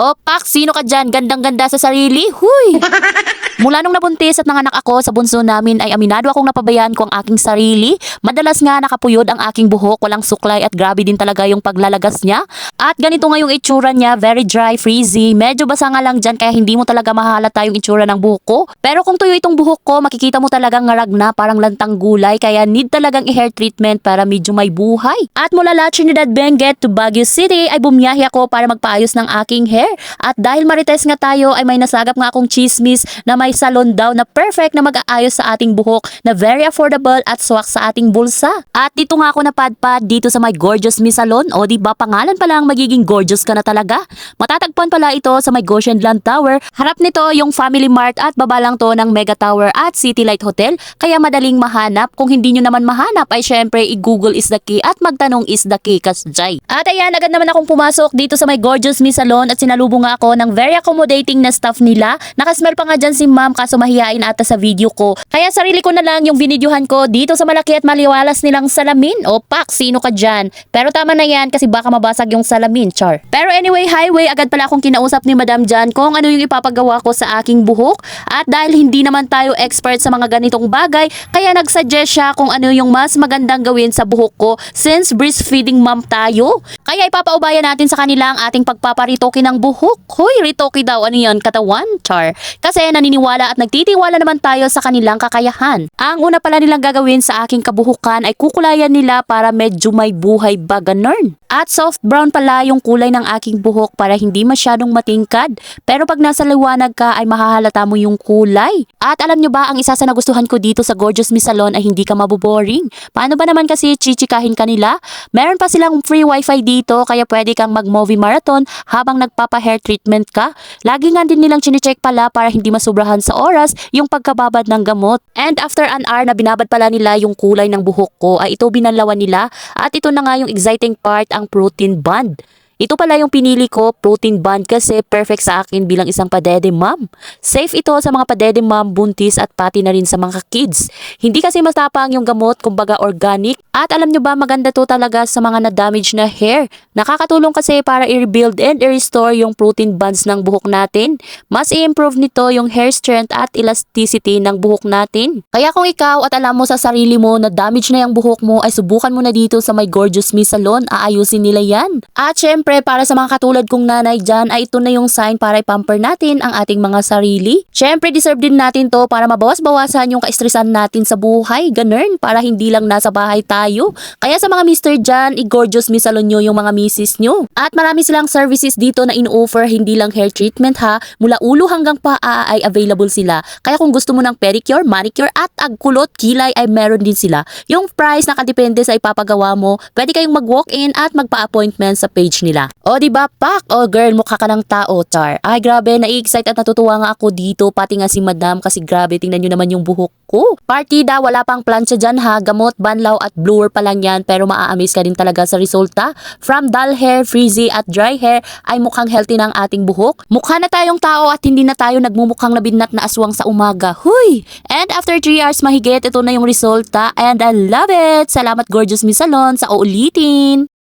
O, Pak, sino ka dyan? Gandang-ganda sa sarili? Huy! Mula nung nabuntis at nanganak ako sa bunso namin ay aminado akong napabayaan ko ang aking sarili. Madalas nga nakapuyod ang aking buhok, walang suklay at grabe din talaga yung paglalagas niya. At ganito nga yung itsura niya, very dry, frizzy. Medyo basa nga lang dyan kaya hindi mo talaga mahalata yung itsura ng buhok ko. Pero kung tuyo itong buhok ko, makikita mo talagang ngarag na parang lantang gulay kaya need talagang i-hair treatment para medyo may buhay. At mula La Trinidad Benguet to Baguio City ay bumiyahe ako para magpaayos ng aking hair. At dahil marites nga tayo ay may nasagap nga akong chismis na may salon daw na perfect na mag-aayos sa ating buhok na very affordable at swak sa ating bulsa. At dito nga ako napadpad dito sa my gorgeous Miss Salon o di ba pangalan pa lang magiging gorgeous ka na talaga. Matatagpuan pala ito sa may Goshen Land Tower. Harap nito yung Family Mart at baba lang to ng Mega Tower at City Light Hotel kaya madaling mahanap. Kung hindi nyo naman mahanap ay syempre i-google is the key at magtanong is the key kasjay. At ayan agad naman akong pumasok dito sa may gorgeous Miss Salon at sinalubong nga ako ng very accommodating na staff nila. Nakasmell pa nga dyan si ma'am kaso mahihain ata sa video ko. Kaya sarili ko na lang yung binidyohan ko dito sa malaki at maliwalas nilang salamin. O pak, sino ka dyan? Pero tama na yan kasi baka mabasag yung salamin, char. Pero anyway, highway, agad pala akong kinausap ni Madam Jan kung ano yung ipapagawa ko sa aking buhok. At dahil hindi naman tayo expert sa mga ganitong bagay, kaya nagsuggest siya kung ano yung mas magandang gawin sa buhok ko since breastfeeding mom tayo. Kaya ipapaubayan natin sa kanila ang ating pagpaparitoke ng buhok. Hoy, ritoke daw, ano yan, katawan, char. Kasi naniniwala at nagtitiwala naman tayo sa kanilang kakayahan. Ang una pala nilang gagawin sa aking kabuhukan ay kukulayan nila para medyo may buhay ba ganun. At soft brown pala yung kulay ng aking buhok para hindi masyadong matingkad. Pero pag nasa liwanag ka ay mahahalata mo yung kulay. At alam nyo ba, ang isa sa nagustuhan ko dito sa Gorgeous Miss Salon ay hindi ka maboboring. Paano ba naman kasi chichikahin kanila? Meron pa silang free wifi dito kaya pwede kang mag-movie marathon habang nagpapa-hair treatment ka. Lagi nga din nilang chinecheck pala para hindi masubrahan sa oras yung pagkababad ng gamot. And after an hour na binabad pala nila yung kulay ng buhok ko ay ito binanlawan nila at ito na nga yung exciting part ang protein bond. Ito pala yung pinili ko, protein bond kasi perfect sa akin bilang isang padede mom. Safe ito sa mga padede mom, buntis at pati na rin sa mga kids. Hindi kasi matapang yung gamot, kumbaga organic. At alam nyo ba, maganda to talaga sa mga na-damage na hair. Nakakatulong kasi para i-rebuild and i-restore yung protein bonds ng buhok natin. Mas i-improve nito yung hair strength at elasticity ng buhok natin. Kaya kung ikaw at alam mo sa sarili mo na damage na yung buhok mo, ay subukan mo na dito sa My Gorgeous Me Salon. Aayusin nila yan. At syempre, para sa mga katulad kong nanay dyan, ay ito na yung sign para i-pamper natin ang ating mga sarili. Syempre, deserve din natin to para mabawas-bawasan yung kaestresan natin sa buhay. Ganun, para hindi lang nasa bahay tayo. Kaya sa mga mister dyan, i-gorgeous me salon nyo yung mga misis nyo. At marami silang services dito na in-offer, hindi lang hair treatment ha. Mula ulo hanggang paa ay available sila. Kaya kung gusto mo ng pedicure, manicure at agkulot, kilay ay meron din sila. Yung price nakadepende sa ipapagawa mo. Pwede kayong mag-walk-in at magpa-appointment sa page nila. O di ba pak? O girl, mukha ka ng tao, char. Ay grabe, nai-excite at natutuwa nga ako dito. Pati nga si madam kasi grabe, tingnan nyo naman yung buhok ko. Partida, wala pang plancha dyan ha. Gamot, banlaw at blower pa lang yan. Pero maa-amaze ka din talaga sa resulta. From dull hair, frizzy at dry hair ay mukhang healthy ng ating buhok. Mukha na tayong tao at hindi na tayo nagmumukhang nabidnat na aswang sa umaga. Huy! And after 3 hours mahigit, ito na yung resulta. And I love it! Salamat Gorgeous Miss Salon sa uulitin!